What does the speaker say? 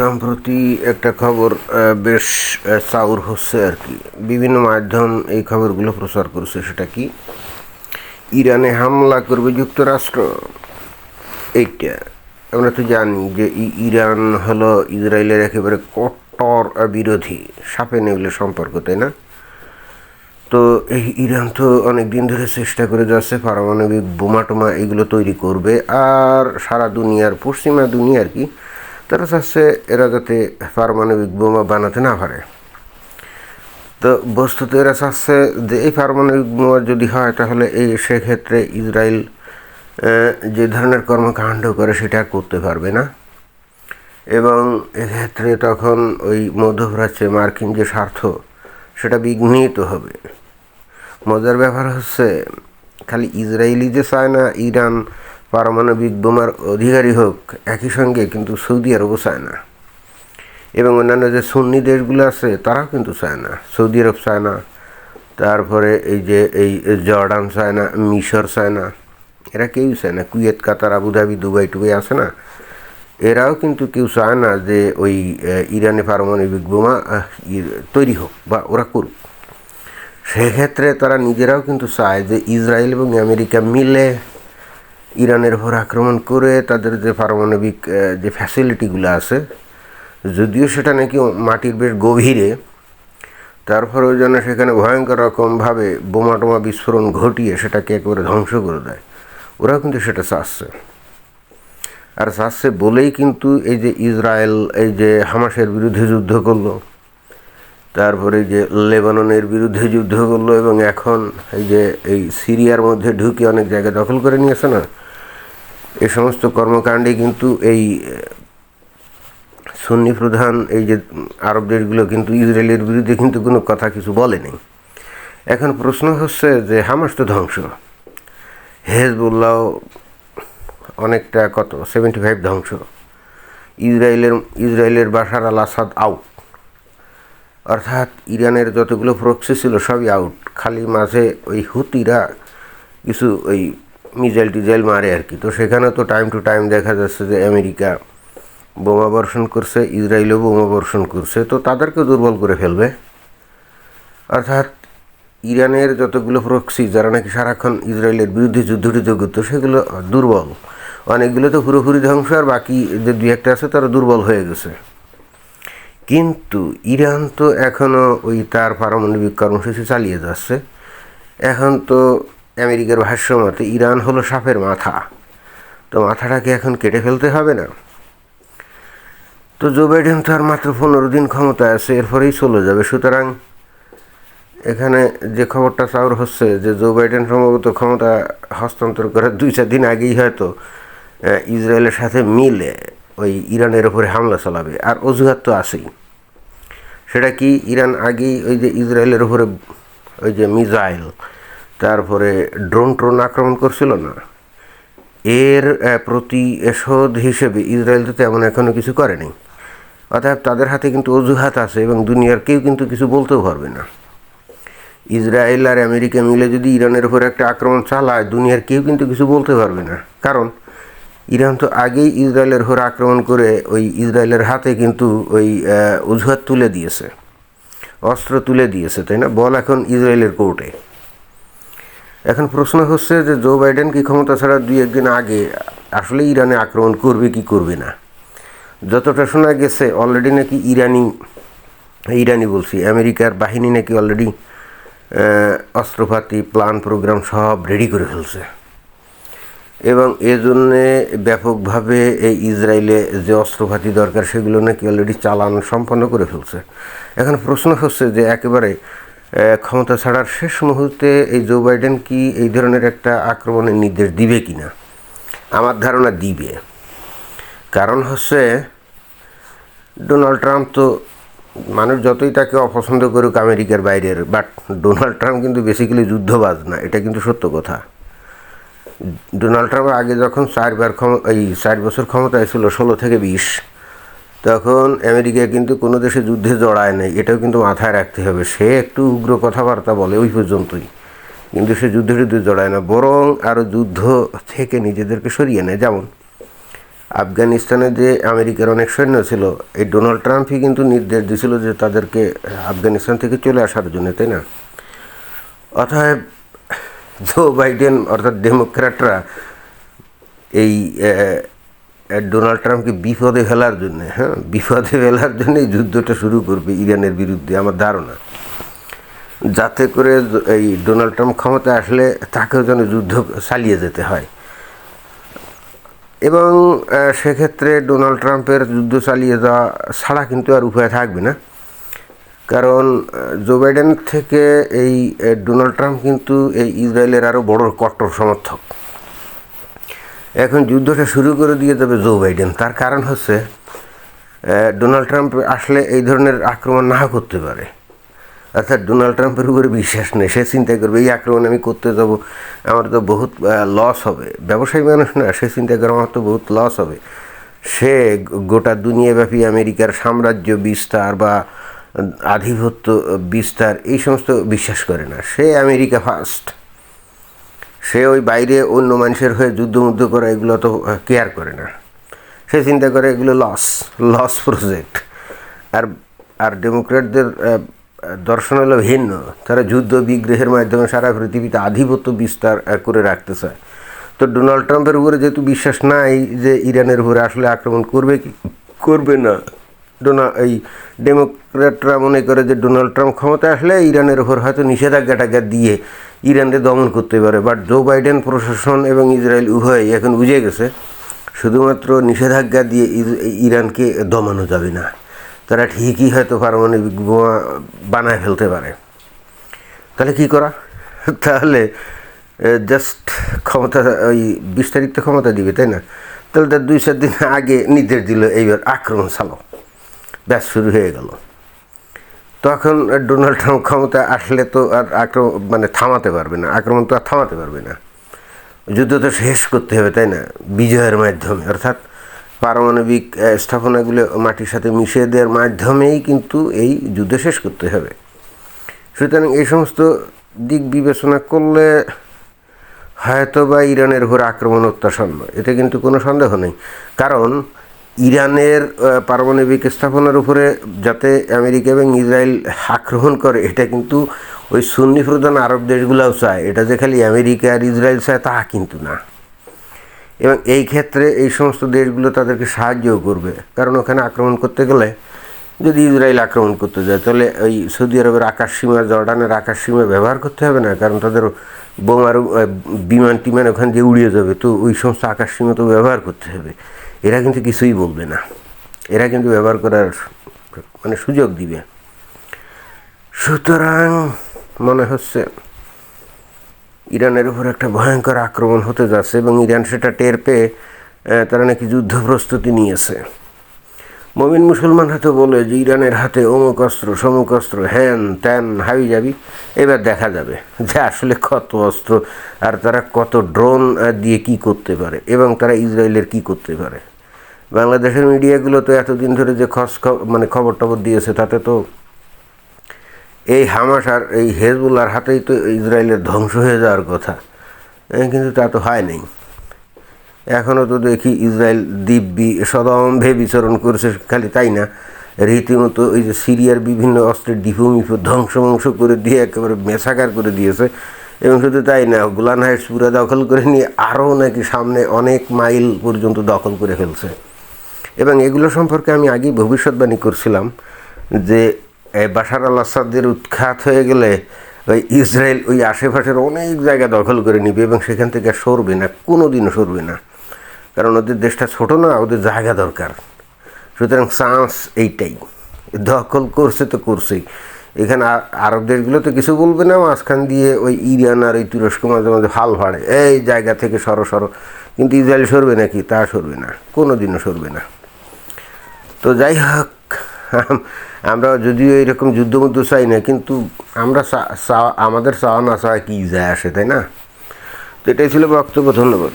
সম্প্রতি একটা খবর বেশ চাউর হচ্ছে আর কি। বিভিন্ন মাধ্যম এই খবরগুলো প্রচার করছে, সেটা কি? ইরানে হামলা করবে যুক্তরাষ্ট্র। এইটা আমরা তো জানি যে ইরান হলো ইসরায়েলের একেবারে কট্টর বিরোধী, সাপে নেউলে সম্পর্ক, তাই না? তো এই ইরান তো অনেক দিন ধরে চেষ্টা করে যাচ্ছে, পারমাণবিক বোমা টোমা এগুলো তৈরি করবে। আর সারা দুনিয়ার, পশ্চিমা দুনিয়া আর কি তারা চাচ্ছে এরা যাতে পারমাণবিক বোমা বানাতে না পারে। তো বস্তুত এরা চাচ্ছে যে এই পারমাণবিক বোমা যদি হয়, তাহলে এই সেক্ষেত্রে ইসরায়েল যে ধরনের কর্মকাণ্ড করে সেটা করতে পারবে না। এবং এক্ষেত্রে তখন ওই মধ্যপ্রাচ্যে মার্কিন যে স্বার্থ, সেটা বিঘ্নিত হবে। মজার ব্যাপার হচ্ছে, খালি ইসরায়েলি যে চায় না, ইরান পারমাণবিক বোমার অধিকারী হোক, একই সঙ্গে কিন্তু সৌদি আরবও চায় না। এবং অন্যান্য যে সুন্নি দেশগুলো আছে, তারাও কিন্তু চায় না। সৌদি আরব চায় না, তারপরে এই যে এই জর্ডান চায় না, মিশর চায় না, এরা কেউই চায় না। Kuwait, Qatar, Abu Dhabi, Dubai, Tubai আছে না। এরাও কিন্তু কেউ চায় না যে ওই ইরানে পারমাণবিক বোমা তৈরি হোক বা ওরা করুক। সেক্ষেত্রে তারা নিজেরাও কিন্তু চায় যে ইসরায়েল এবং আমেরিকা মিলে ইরানের উপর আক্রমণ করে তাদের যে পারমাণবিক যে ফ্যাসিলিটিগুলো আছে, যদিও সেটা নাকি মাটির বেশ গভীরে, তারপরেও যেন সেখানে ভয়ঙ্কর রকমভাবে বোমা টোমা বিস্ফোরণ ঘটিয়ে সেটাকে একেবারে ধ্বংস করে দেয়, ওরাও কিন্তু সেটা চাচ্ছে। আর চাচ্ছে বলেই কিন্তু এই যে ইসরায়েল, এই যে হামাসের বিরুদ্ধে যুদ্ধ করল, তারপরে যে লেবাননের বিরুদ্ধে যুদ্ধ করল, এবং এখন এই যে এই সিরিয়ার মধ্যে ঢুকে অনেক জায়গা দখল করে নিয়েছে না এ সমস্ত কর্মকাণ্ডে কিন্তু এই সুন্নি প্রধান, এই যে আরব দেশগুলো কিন্তু ইসরায়েলের বিরুদ্ধে কিন্তু কোনো কথা কিছু বলেনি এখন প্রশ্ন হচ্ছে যে হামাস তো ধ্বংস। হেজবুল্লাহ অনেকটা কত? সেভেন্টি ফাইভ ধ্বংস। ইসরায়েলের ইসরায়েলের বাশার আল আসাদ আউট অর্থাৎ ইরানের যতগুলো প্রক্সি ছিল সবই আউট খালি মাঝে ওই হুতিরা কিছু ওই মিজাইল টিজাইল মারে আর কি। তো সেখানে তো টাইম টু টাইম দেখা যাচ্ছে যে আমেরিকা বোমা বর্ষণ করছে, ইসরায়েলও বোমা বর্ষণ করছে। তো তাদেরকে দুর্বল করে ফেলবে। অর্থাৎ ইরানের যতগুলো প্রক্সি যারা নাকি সারাক্ষণ ইসরায়েলের বিরুদ্ধে যুদ্ধ টুদ্ধ করতো সেগুলো দুর্বল। অনেকগুলো তো পুরোপুরি ধ্বংস, আর বাকি যে দুই একটা আছে, তারা দুর্বল হয়ে গেছে। কিন্তু ইরান তো এখনও ওই তার পারমাণবিক কর্মসূচি চালিয়ে যাচ্ছে। এখন তো আমেরিকার ভাষ্য মতে ইরান হলো সাপের মাথা। তো মাথাটাকে এখন কেটে ফেলতে হবে না। তো জো বাইডেন তো আর মাত্র পনেরো দিন ক্ষমতায় আছে, এরপরেই চলে যাবে। সুতরাং এখানে যে খবরটা চাউর হচ্ছে যে জো বাইডেন সম্ভবত ক্ষমতা হস্তান্তর করার দুই চার দিন আগেই হয়তো ইসরায়েলের সাথে মিলে ওই ইরানের উপরে হামলা চালাবে। আর অজুহাত তো আছেই। সেটা কি ইরান আগেই ওই যে ইসরায়েলের উপরে ওই যে মিসাইল তারপরে ড্রোন ট্রোন আক্রমণ করছিল না। এর আহ, প্রতিশোধ হিসেবে ইসরায়েল তো তেমন এখনও কিছু করেনি। অতএব তাদের হাতে কিন্তু অজুহাত আছে এবং দুনিয়ার কেউ কিন্তু কিছু বলতেও পারবে না। ইসরায়েল আর আমেরিকা মিলে যদি ইরানের উপর একটা আক্রমণ চালায় দুনিয়ার কেউ কিন্তু কিছু বলতে পারবে না। কারণ ইরান তো আগেই ইসরায়েলের উপর আক্রমণ করে ওই ইসরায়েলের হাতে কিন্তু ওই অজুহাত তুলে দিয়েছে। অস্ত্র তুলে দিয়েছে তাই না? বল এখন ইসরায়েলের কোর্টে। এখন প্রশ্ন হচ্ছে যে জো বাইডেন কি ক্ষমতা ছাড়া দুই একদিন আগে আসলে ইরানে আক্রমণ করবে কি করবে না? যতটা শোনা গেছে অলরেডি নাকি ইরানি ইরানি বলছি, আমেরিকার বাহিনী নাকি অলরেডি অস্ত্রপাতি প্ল্যান প্রোগ্রাম সব রেডি করে ফেলছে। এবং এজন্যে ব্যাপকভাবে এই ইসরায়েলে যে অস্ত্রপাতি দরকার, সেগুলো নাকি অলরেডি চালান সম্পন্ন করে ফেলছে। এখন প্রশ্ন হচ্ছে যে একেবারে ক্ষমতা ছাড়ার শেষ মুহূর্তে এই জো বাইডেন কি এই ধরনের একটা আক্রমণের নির্দেশ দিবে কি না আমার ধারণা দিবে। কারণ হচ্ছে, ডোনাল্ড ট্রাম্প তো মানুষ যতই তাকে অপছন্দ করুক আমেরিকার বাইরের, বাট ডোনাল্ড ট্রাম্প কিন্তু বেসিক্যালি যুদ্ধবাজ না, এটা কিন্তু সত্য কথা। ডোনাল্ড ট্রাম্প আগে যখন চারবার ক্ষম এই চার বছর ক্ষমতায় ছিল, ষোলো থেকে বিশ তখন আমেরিকা কিন্তু কোনো দেশে যুদ্ধে জড়ায় নাই। এটাও কিন্তু মাথায় রাখতে হবে। সে একটু উগ্র কথাবার্তা বলে ওই পর্যন্তই। কিন্তু সে যুদ্ধে টুদ্ধে জড়ায় না। বরং আরও যুদ্ধ থেকে নিজেদেরকে সরিয়ে নেয়। যেমন আফগানিস্তানে যে আমেরিকার অনেক সৈন্য ছিল, এই ডোনাল্ড ট্রাম্পই কিন্তু নির্দেশ দিয়েছিল যে তাদেরকে আফগানিস্তান থেকে চলে আসার জন্য, তাই না? অতএব জো বাইডেন, অর্থাৎ ডেমোক্র্যাটরা এই ডোনাল্ড ট্রাম্পকে বিপদে ফেলার জন্য হ্যাঁ? বিপদে ফেলার জন্য এই যুদ্ধটা শুরু করবে ইরানের বিরুদ্ধে, আমার ধারণা। যাতে করে এই ডোনাল্ড ট্রাম্প ক্ষমতা আসলে তাকেও যেন যুদ্ধ চালিয়ে যেতে হয়। এবং সেক্ষেত্রে ডোনাল্ড ট্রাম্পের যুদ্ধ চালিয়ে যাওয়া ছাড়া কিন্তু আর উপায় থাকবে না। কারণ জো বাইডেন থেকে এই ডোনাল্ড ট্রাম্প কিন্তু এই ইসরায়েলের আরও বড় কট্টর সমর্থক। এখন যুদ্ধটা শুরু করে দিয়ে যাবে জো বাইডেন। তার কারণ হচ্ছে ডোনাল্ড ট্রাম্প আসলে এই ধরনের আক্রমণ না করতে পারে। অর্থাৎ ডোনাল্ড ট্রাম্পের উপরে বিশ্বাস নেই। সে চিন্তা করবে, এই আক্রমণ আমি করতে যাব, আমার তো বহুত লস হবে। ব্যবসায়ী মানুষ না, সে চিন্তা করে, আমার তো বহুত লস হবে। সে গোটা দুনিয়াব্যাপী আমেরিকার সাম্রাজ্য বিস্তার বা আধিপত্য বিস্তার, এই সমস্ত বিশ্বাস করে না। সে আমেরিকা ফার্স্ট সে ওই বাইরে অন্য মানুষের হয়ে যুদ্ধ মুদ্ধ করা, এগুলো তো কেয়ার করে না। সে চিন্তা করে এগুলো লস লস প্রজেক্ট আর আর ডেমোক্র্যাটদের দর্শন হলো ভিন্ন। তারা যুদ্ধ বিগ্রহের মাধ্যমে সারা পৃথিবীতে আধিপত্য বিস্তার করে রাখতে চায় তো ডোনাল্ড ট্রাম্পের উপরে যেহেতু বিশ্বাস নাই যে ইরানের উপরে আসলে আক্রমণ করবে কি, করবে না, ডোনা, এই ডেমোক্র্যাটরা মনে করে যে ডোনাল্ড ট্রাম্প ক্ষমতা আসলে ইরানের উপর হয়তো নিষেধাজ্ঞা টাজ্ঞা দিয়ে ইরানকে দমন করতে পারে। বাট জো বাইডেন প্রশাসন এবং ইসরায়েল উভয় এখন বুঝে গেছে, শুধুমাত্র নিষেধাজ্ঞা দিয়ে ইরানকে দমানো যাবে না। তারা ঠিকই হয়তো পারমাণবিক বোমা বানায় ফেলতে পারে। তাহলে কি করা? তাহলে জাস্ট ক্ষমতা, ওই বিস্তারিত ক্ষমতা দিবে, তাই না? তাহলে তার দুই চার দিন আগে নির্দেশ দিল, এইবার আক্রমণ চালো ব্যাস, শুরু হয়ে গেল। তখন ডোনাল্ড ট্রাম্প ক্ষমতা আসলে তো আর আক্রমণ মানে থামাতে পারবে না, আক্রমণ তো আর থামাতে পারবে না। যুদ্ধ তো শেষ করতে হবে, তাই না? বিজয়ের মাধ্যমে, অর্থাৎ পারমাণবিক স্থাপনাগুলো মাটির সাথে মিশিয়ে দেওয়ার মাধ্যমেই কিন্তু এই যুদ্ধ শেষ করতে হবে। সুতরাং এই সমস্ত দিক বিবেচনা করলে হয়তো বা ইরানের উপর আক্রমণ অত্যাসন্ন এতে কিন্তু কোনো সন্দেহ নেই। কারণ ইরানের পারমাণবিক স্থাপনার উপরে যাতে আমেরিকা এবং ইসরায়েল আক্রমণ করে, এটা কিন্তু ওই সুন্নি প্রধান আরব দেশগুলোও চায়। এটা যে খালি আমেরিকা আর ইসরায়েল চায়, তা কিন্তু না। এবং এই ক্ষেত্রে এই সমস্ত দেশগুলো তাদেরকে সাহায্যও করবে। কারণ ওখানে আক্রমণ করতে গেলে, যদি ইসরায়েল আক্রমণ করতে যায়, তাহলে ওই সৌদি আরবের আকাশ সীমা জর্ডানের আকাশ সীমা ব্যবহার করতে হবে না, কারণ তাদের বোমার বিমান টিমান ওখান দিয়ে উড়িয়ে যাবে। তো ওই সমস্ত আকাশ সীমা তো ব্যবহার করতে হবে। এরা কিন্তু কিছুই বলবে না। এরা কিন্তু ব্যবহার করার মানে সুযোগ দিবে। সুতরাং মনে হচ্ছে ইরানের উপর একটা ভয়ঙ্কর আক্রমণ হতে যাচ্ছে এবং ইরান সেটা টের পেয়ে তারা নাকি যুদ্ধ প্রস্তুতি নিয়েছে। মমিন মুসলমান হয়তো বলে যে ইরানের হাতে অমুক অস্ত্র, সমুক অস্ত্র হ্যান ত্যান হাবি যাবি এবার দেখা যাবে যে আসলে কত অস্ত্র আর তারা কত ড্রোন দিয়ে কি করতে পারে এবং তারা ইসরায়েলের কি করতে পারে। বাংলাদেশের মিডিয়াগুলো তো এতদিন ধরে যে খস মানে খবর টবর দিয়েছে, তাতে তো এই হামাস আর এই হেজবুল্লার হাতেই তো ইসরায়েলের ধ্বংস হয়ে যাওয়ার কথা। কিন্তু তা তো হয় নাই। এখনও তো দেখি ইসরায়েল দিব্যি সদম্ভে বিচরণ করছে, খালি তাই না? রীতিমতো ওই যে সিরিয়ার বিভিন্ন অস্ত্রের ডিপো মিপো ধ্বংস মংস করে দিয়ে একেবারে মেসাকার করে দিয়েছে। এবং শুধু তাই না, গোলান হাইটস পুরা দখল করে নিয়ে আরও নাকি সামনে অনেক মাইল পর্যন্ত দখল করে ফেলছে। এবং এগুলো সম্পর্কে আমি আগেই ভবিষ্যৎবাণী করছিলাম যে বাশার আল আসাদের উৎখাত হয়ে গেলে ওই ইসরায়েল ওই আশেপাশের অনেক জায়গা দখল করে নিবে এবং সেখান থেকে সরবে না কোনো দিনও সরবে না। কারণ ওদের দেশটা ছোট না, ওদের জায়গা দরকার। সুতরাং চান্স এইটাই। দখল করছে তো করছেই। এখানে আরব দেশগুলো তো কিছু বলবে না, মাঝখান দিয়ে ওই ইরান আর ওই তুরস্ক মাঝে মাঝে হাল ভাড়ে। এই জায়গা থেকে সরো সরো। কিন্তু ইসরায়েল সরবে নাকি? তা সরবে না কোনো দিনও সরবে না। তো যাই হোক আমরা যদিও এরকম যুদ্ধমুদ্ধ চাই না, কিন্তু আমরা আমাদের চাওয়া না চাওয়া কী যায় আসে, তাই না? তো এটাই ছিল বক্তব্য, ধন্যবাদ।